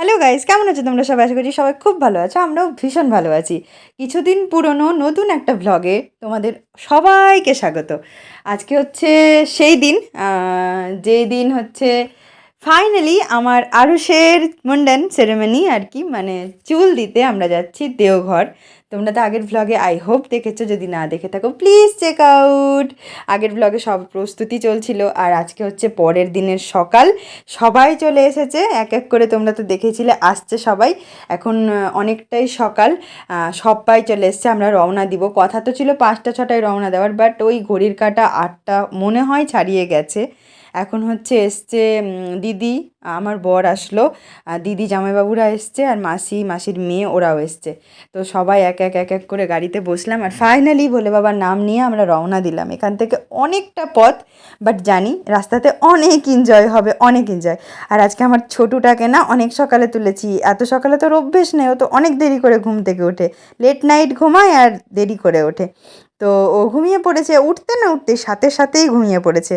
Hello guys কেমন আছো তোমরা? সবাই আশা করছি সবাই খুব ভালো আছো। আমরাও ভীষণ ভালো আছি। কিছুদিন পুরনো নতুন একটা ভ্লগে তোমাদের সবাইকে স্বাগত। আজকে হচ্ছে সেই দিন যেই দিন হচ্ছে ফাইনালি আমার আরুষের মুন্ডন সেরেমনি আর কি মানে চুল দিতে আমরা যাচ্ছি দেওঘর। তোমরা তো আগের ভ্লগে আই হোপ দেখেছ, যদি না দেখে থাকো প্লিজ চেক আউট আগের ভ্লগে সব প্রস্তুতি চলছিল, আর আজকে হচ্ছে পরের দিনের সকাল। সবাই চলে এসেছে, এক এক করে তোমরা তো দেখেছিলে, আসছে সবাই। এখন অনেকটাই সকাল সবাই চলে এসছে, আমরা রওনা দিব। কথা তো ছিল পাঁচটা ছটায় রওনা দেওয়ার বাট ওই ঘড়ির কাটা আটটা মনে হয় ছাড়িয়ে গেছে। এখন হচ্ছে এসছে দিদি, আমার বর আসলো। দিদি জামাইবাবুরা এসছে আর মাসি, মাসির মেয়ে ওরাও এসছে। তো সবাই এক এক এক এক করে গাড়িতে বসলাম আর ফাইনালি ভোলে বাবার নাম নিয়ে আমরা রওনা দিলাম। এখান থেকে অনেকটা পথ বাট জানি রাস্তাতে অনেক এনজয় হবে, অনেক এনজয় আর আজকে আমার ছোটুটাকে না অনেক সকালে তুলেছি। এত সকালে তোর অভ্যেস নেই, ও তো অনেক দেরি করে ঘুম থেকে ওঠে। লেট নাইট ঘুমায় আর দেরি করে ওঠে। তো ও ঘুমিয়ে পড়েছে, উঠতে না উঠতে সাথে সাথেই ঘুমিয়ে পড়েছে।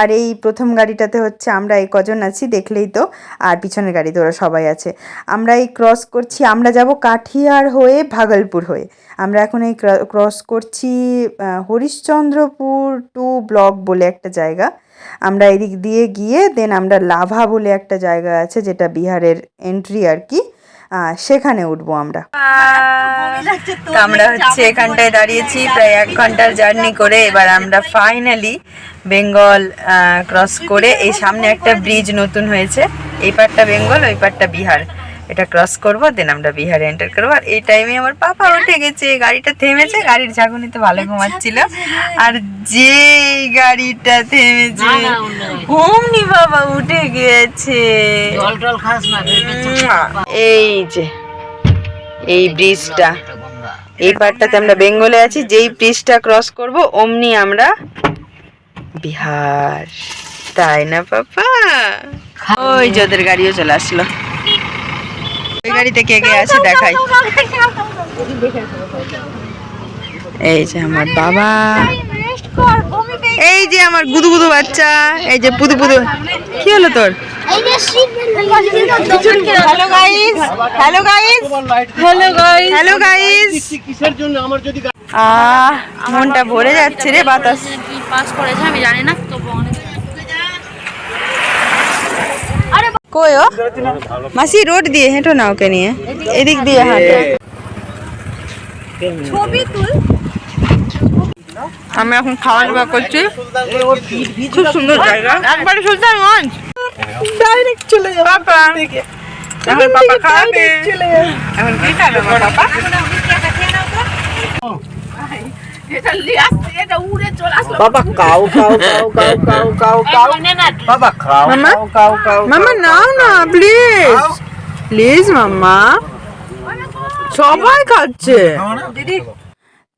আর এই প্রথম গাড়িটাতে হচ্ছে আমরা এই কজন আছি, দেখলেই তো, আর পিছনের গাড়িতে ওরা সবাই আছে। আমরা এই ক্রস করছি, আমরা যাব কাঠিয়ার হয়ে ভাগলপুর হয়ে। আমরা এখন এই ক্রস করছি হরিশ্চন্দ্রপুর টু ব্লক বলে একটা জায়গা। আমরা এদিক দিয়ে গিয়ে দেন আমরা লাভা বলে একটা জায়গা আছে, যেটা বিহারের এন্ট্রি আর কি। সেখানে উঠবো আমরা। আমরা হচ্ছে এখানটায় দাঁড়িয়েছি, প্রায় এক ঘণ্টার জার্নি করে এবার আমরা ফাইনালি বেঙ্গল ক্রস করে এই সামনে একটা ব্রিজ নতুন হয়েছে। এই পারটা বেঙ্গল, ওই পারটা বিহার। এটা ক্রস করব দেন আমরা বিহারে এন্টার করব। আর এই টাইমে আমার পাপা উঠে গেছে গাড়িটা থেমেছে গাড়ির ঝাঁকুনিতে ভালো ঘুমাচ্ছিল। আর যে গাড়িটা থেমেছে হোমনি বাবা উঠে গিয়েছে জল খাস না এই যে এই ব্রিজটা এই পার্টটাতে আমরা বেঙ্গলে আছি যেই ব্রিজটা ক্রস করব অমনি আমরা বিহার। তাই না পাপা? ওই যাদের গাড়িও চলে আসলো। ওই গাড়িতে কে কে আছে দেখাই। এই যে আমার বাবা। এই যে আমার গুদু গুদু বাচ্চা। এই যে পুদু পুদু। কি হলো তোর? Hello guys hello guys hello guys hello guys আহ মনটা ভরে যাচ্ছে রে বাতাস। পাস করেছে আমি জানি না তবু অনেক কই ও মাসি রোড দিয়ে হেঁটো না ওকে নিয়ে। এদিক দিয়ে হাঁটো। ছবি তুল। আমরা এখন খাওয়া দাওয়া করছি। খুব সুন্দর জায়গা। একবারে সুলতানগঞ্জ। ডাইরেক্ট চলে যাব পাপা এখন পাপা খাবে এখন কি খাবে? পাপা? বাবা কাউ কাউ কাউ কাউ কাউ কাউ কাউ। বাবা খাও মামা? কাউ কাউ কাউ মামা নাও না প্লিজ প্লিজ মাম্মা সবাই খাচ্ছে।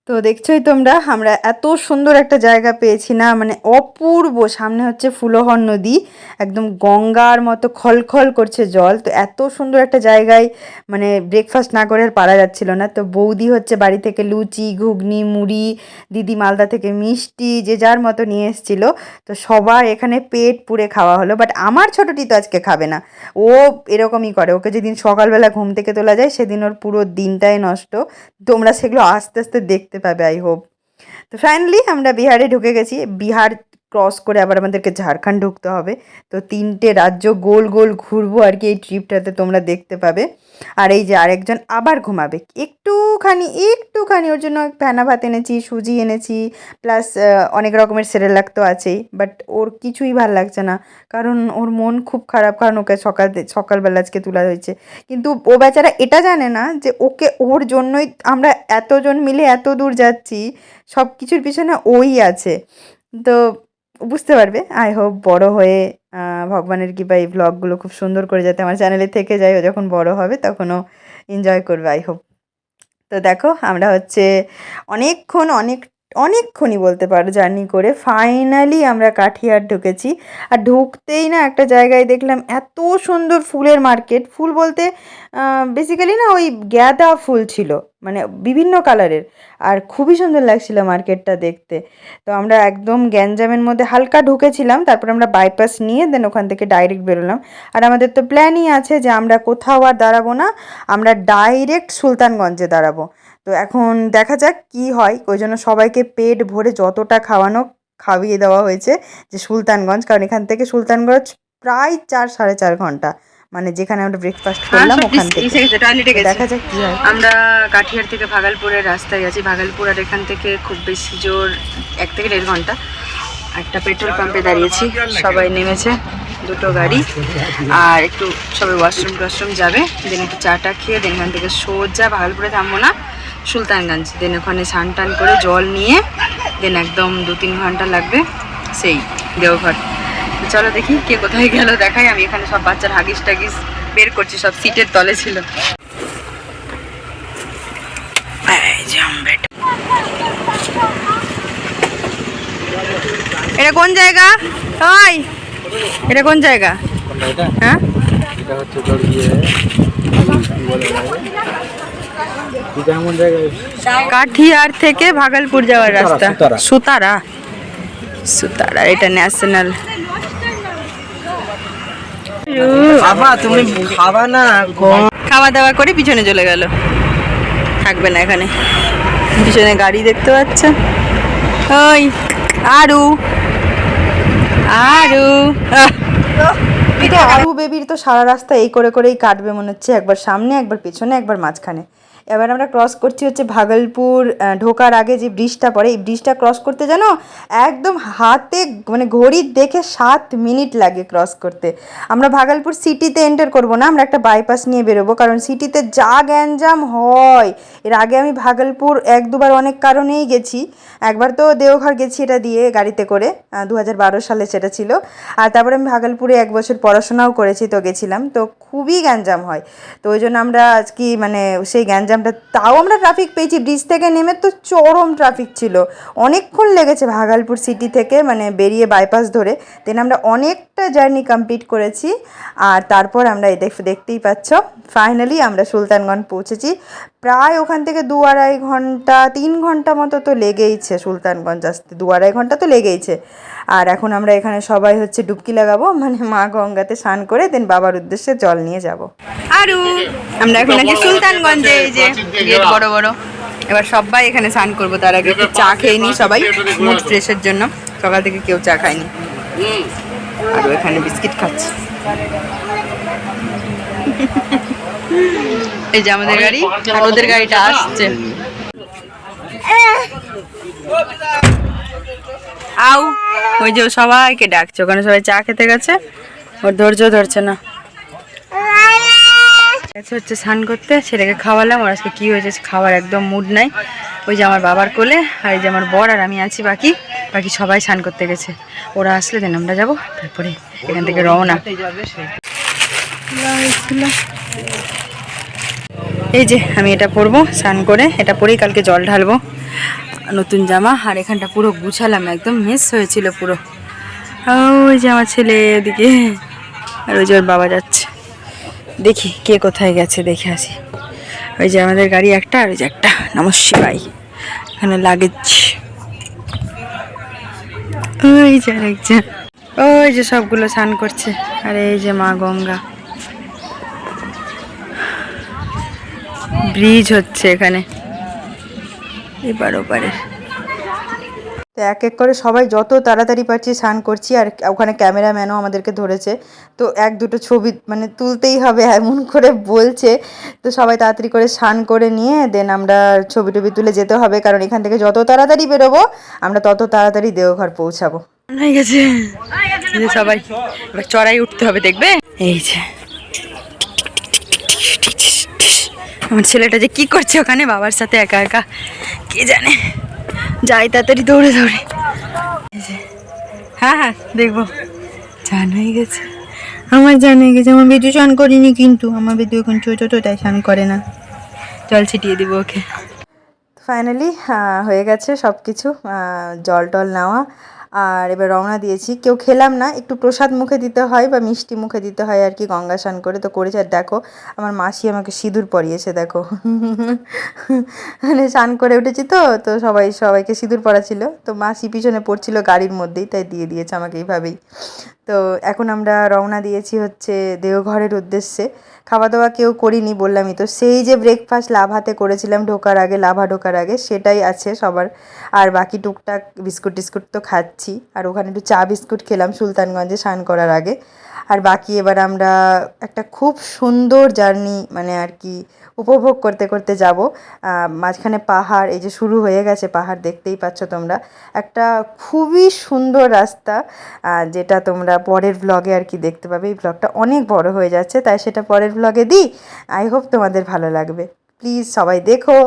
তো দেখছোই তোমরা, আমরা এত সুন্দর একটা জায়গা পেয়েছি না মানে অপূর্ব। সামনে হচ্ছে ফুলহর নদী, একদম গঙ্গার মতো খলখল করছে জল। তো এত সুন্দর একটা জায়গায় মানে ব্রেকফাস্ট না করে আর পারা যাচ্ছিল না। তো বৌদি হচ্ছে বাড়ি থেকে লুচি, ঘুগনি, মুড়ি, দিদি মালদা থেকে মিষ্টি, যে যার মতো নিয়ে এসেছিল। তো সবার এখানে পেট পুড়ে খাওয়া হলো বাট আমার ছোটটি তো আজকে খাবে না। ও এরকমই করে, ওকে যেদিন সকালবেলা ঘুম থেকে তোলা যায়, সেদিন ওর পুরো দিনটাই নষ্ট। তোমরা সেগুলো আস্তে আস্তে দেখতে পাবে আই হোপ তো ফাইনালি আমরা বিহারে ঢুকে গেছি। বিহার ক্রস করে আবার আমাদেরকে ঝাড়খণ্ড ঢুকতে হবে। তো তিনটে রাজ্য গোল গোল ঘুরবো আর কি এই ট্রিপটাতে তোমরা দেখতে পাবে। আর এই যে আরেকজন আবার ঘুমাবে। একটুখানি একটুখানি ওর জন্য ফেনা ভাত এনেছি, সুজি এনেছি প্লাস অনেক রকমের সেরেলাক তো আছেই বাট ওর কিছুই ভালো লাগছে না। কারণ ওর মন খুব খারাপ, কারণ ওকে সকাল, সকালবেলা আজকে তোলা হয়েছে। কিন্তু ও বেচারা এটা জানে না যে ওকে ওর জন্যই আমরা এতজন মিলে এত দূর যাচ্ছি সব কিছুর পিছনে ওই আছে। তো বুঝতে পারবে। আই হোপ বড় হয়ে ভগবানের কৃপা এই ব্লগগুলো খুব সুন্দর করে যাতে আমার চ্যানেলে থেকে যায়। ও যখন বড় হবে তখনও এনজয় করবে আই হোপ তো দেখো, আমরা হচ্ছে অনেকক্ষণ, অনেক অনেকক্ষণই বলতে পারো জার্নি করে ফাইনালি আমরা কাঠিয়ার ঢুকেছি। আর ঢুকতেই না একটা জায়গায় দেখলাম এত সুন্দর ফুলের মার্কেট। ফুল বলতে বেসিক্যালি না ওই গ্যাদা ফুল ছিল মানে বিভিন্ন কালারের। আর খুবই সুন্দর লাগছিল মার্কেটটা দেখতে। তো আমরা একদম গ্যাঞ্জামের মধ্যে হালকা ঢুকেছিলাম, তারপর আমরা বাইপাস নিয়ে দেন ওখান থেকে ডাইরেক্ট বেরোলাম। আর আমাদের তো প্ল্যানই আছে যে আমরা কোথাও আর দাঁড়াবো না, আমরা ডাইরেক্ট সুলতানগঞ্জে দাঁড়াবো। তো এখন দেখা যাক কি হয়। ওই জন্য সবাইকে পেট ভরে যতটা খাওয়ানো খাইয়ে দেওয়া হয়েছে যে সুলতানগঞ্জ কারণ এখান থেকে সুলতানগঞ্জ প্রায় চার সাড়ে চার ঘণ্টা। মানে যেখানে আমরা ব্রেকফাস্ট করলাম ওখান থেকে। দেখা যাক কি হয়। আমরা কাঠিয়ার থেকে ভাগালপুরের রাস্তায় আছি। ভাগালপুর আর এখান থেকে খুব বেশি জোর এক থেকে দেড় ঘণ্টা। একটা পেট্রোল পাম্পে দাঁড়িয়েছি। সবাই নেমেছে দুটো গাড়ি। আর একটু সবাই ওয়াশরুম টাশরুম যাবে। দেন একটু চাটা খেয়ে দেন এখান থেকে সোজা ভাগালপুরে থামবো না। সুলতানগঞ্জ দেন ওখানে স্নান টান করে জল নিয়ে দেন একদম দু তিন ঘণ্টা লাগবে সেই দেওঘর। তো চলো দেখি কে কোথায় গেল দেখাই। আমি এখানে সব বাচ্চার হাগিস টাগিস বের করছি সব সিটের তলে ছিল। এটা কোন জায়গা? ওই এটা কোন জায়গা? হ্যাঁ? কাঠিয়ার থেকে ভাগলপুর যাওয়ার রাস্তা। সুতারা। সুতারা। এটা ন্যাশনাল। তুমি খাবা না খাওয়া দাওয়া করে পিছনে চলে গেল। থাকবে না এখানে। পিছনে গাড়ি দেখতে পাচ্ছ। ওই আরু। আরু। আরু বেবির তো সারা রাস্তা এই করে করেই কাটবে মনে হচ্ছে। একবার সামনে একবার পেছনে একবার মাঝখানে। এবার আমরা ক্রস করছি হচ্ছে ভাগলপুর ঢোকার আগে যে ব্রিজটা পড়ে, এই ব্রিজটা ক্রস করতে জানো একদম হাতে মানে ঘড়ি দেখে সাত মিনিট লাগে ক্রস করতে। আমরা ভাগলপুর সিটিতে এন্টার করব না, আমরা একটা বাইপাস নিয়ে বেরোবো, কারণ সিটিতে যা গ্যাঞ্জাম হয়। এর আগে আমি ভাগলপুর এক দুবার অনেক কারণেই গেছি। একবার তো দেওঘর গেছি এটা দিয়ে গাড়িতে করে দু হাজার বারো সালে সেটা ছিল। আর তারপরে আমি ভাগলপুরে এক বছর পড়াশোনাও করেছি, তো গেছিলাম। তো খুবই গ্যাঞ্জাম হয়। তো ওই জন্য আমরা আজকে মানে সেই গ্যাঞ্জামটা তাও আমরা ট্রাফিক পেয়েছি। ব্রিজ থেকে নেমে তো চরম ট্রাফিক ছিল। অনেকক্ষণ লেগেছে ভাগালপুর সিটি থেকে মানে বেরিয়ে বাইপাস ধরে। দেন আমরা অনেকটা জার্নি কমপ্লিট করেছি। আর তারপর আমরা এই দেখ, দেখতেই পাচ্ছ ফাইনালি আমরা সুলতানগঞ্জ পৌঁছেছি। প্রায় ওখান থেকে দু আড়াই ঘণ্টা, তিন ঘণ্টা মতো তো লেগেইছে সুলতানগঞ্জ আসতে। দু আড়াই ঘণ্টা তো লেগেইছে। আর এখন আমরা এখানে সবাই হচ্ছে ডুবকি লাগাবো মানে মা গঙ্গাতে স্নান করে দেন বাবার উদ্দেশ্যে জল নিয়ে যাব। আরু আমরা এখন আছি সুলতানগঞ্জে এই যে গেট বড় বড়। এবার সবাই এখানে স্নান করব তার আগে একটু চা খেয়ে নিই সবাই মুড ফ্রেশের জন্য। সকাল থেকে কেউ চা খায়নি। আর এখানে বিস্কিট খাচ্ছে। এই যে আমাদের গাড়ি আর ওদের গাড়িটা আসছে। আউ, ওই যে সবাইকে ডাকছে, ওখানে সবাই চা খেতে গেছে। ওর ধৈর্য ধরছে না। হচ্ছে স্নান করতে, ছেলেকে খাওয়ালাম, ওর আজকে কি হয়েছে খাওয়ার একদম মুড নাই। ওই যে আমার বাবার কোলে, আর এই যে আমার বর আর আমি আছি বাকি বাকি সবাই স্নান করতে গেছে। ওরা আসলে দেন আমরা যাব, তারপরে এখান থেকে রওনা। এই যে, আমি এটা পরবো, স্নান করে, এটা পরেই কালকে জল ঢালবো। নতুন জামা আর এখানটা পুরো গুছালাম, একদম মিস হয়েছিল পুরো। ওই যে আমার ছেলে এদিকে, আর ওই যে ওর বাবা যাচ্ছে। দেখি কে কোথায় গেছে, দেখে আসি। ওই যে আমাদের গাড়ি একটা আর ওই যে একটা। নমস্কার এখানে লাগেজ ওই যে আরেকজন। ওই যে সবগুলো স্নান করছে। আর এই যে মা গঙ্গা। ব্রিজ হচ্ছে এখানে। এবার ওপারে। তো এক এক করে সবাই যত তাড়াতাড়ি পারছি স্নান করছি আর ওখানে ক্যামেরাম্যানও আমাদেরকে ধরেছে। তো এক দুটো ছবি মানে তুলতেই হবে এমন করে বলছে। তো সবাই তাড়াতাড়ি করে স্নান করে নিয়ে দেন আমরা ছবি টবি তুলে যেতে হবে কারণ এখান থেকে যত তাড়াতাড়ি বেরোবো আমরা তত তাড়াতাড়ি দেওঘর পৌঁছাবো। হয়ে গেছে। সবাই এবার চড়াই উঠতে হবে দেখবে? এই যে। আমার ছেলেটা যে কি করছে ওখানে? বাবার সাথে একা একা। কে জানে? যাই তাড়াতাড়ি দৌড়ে দৌড়ে। হ্যাঁ হ্যাঁ দেখব। চান হয়ে গেছে। আমার জান হয়ে গেছে। আমার বেদু স্নান করিনি কিন্তু। আমার বেদু এখন ছোটো তো তাই স্নান করে না। জল ছিটিয়ে দিব ওকে। ফাইনালি হয়ে গেছে সব কিছু জল টল নেওয়া। আর এবার রওনা দিয়েছি। কেউ খেলাম না, একটু প্রসাদ মুখে দিতে হয় বা মিষ্টি মুখে দিতে হয় আর কি, গঙ্গা স্নান করে তো করেছে। আর দেখো, আমার মাসি আমাকে সিঁদুর পরিয়েছে, দেখো। মানে স্নান করে উঠেছি তো তো সবাই, সবাইকে সিঁদুর পরা ছিল তো মাসি পিছনে পড়ছিল গাড়ির মধ্যেই, তাই দিয়ে দিয়েছে আমাকে এইভাবেই। তো এখন আমরা রওনা দিয়েছি হচ্ছে দেওঘরের উদ্দেশ্যে। খাওয়া দাওয়া কেউ করিনি বললামই তো, সেই যে ব্রেকফাস্ট লাভাতে করেছিলাম ঢোকার আগে, লাভা ঢোকার আগে, সেটাই আছে সবার। আর বাকি টুকটাক বিস্কুট টিস্কুট তো খাচ্ছি। আর ওখানে একটু চা বিস্কুট খেলাম সুলতানগঞ্জে স্নান করার আগে। আর বাকি এবার আমরা একটা খুব সুন্দর জার্নি মানে আর কি উপভোগ করতে করতে যাব। মাঝখানে পাহাড়, এই যে শুরু হয়ে গেছে পাহাড়, দেখতেই পাচ্ছ তোমরা। একটা খুবই সুন্দর রাস্তা যেটা তোমরা পরের ব্লগে আর কি দেখতে পাবে। এই ব্লগটা অনেক বড় হয়ে যাচ্ছে, তাই সেটা পরের ব্লগে দিই। আই হোপ তোমাদের ভালো লাগবে। প্লিজ সবাই দেখো।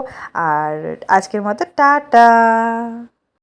আর আজকের মতো টাটা।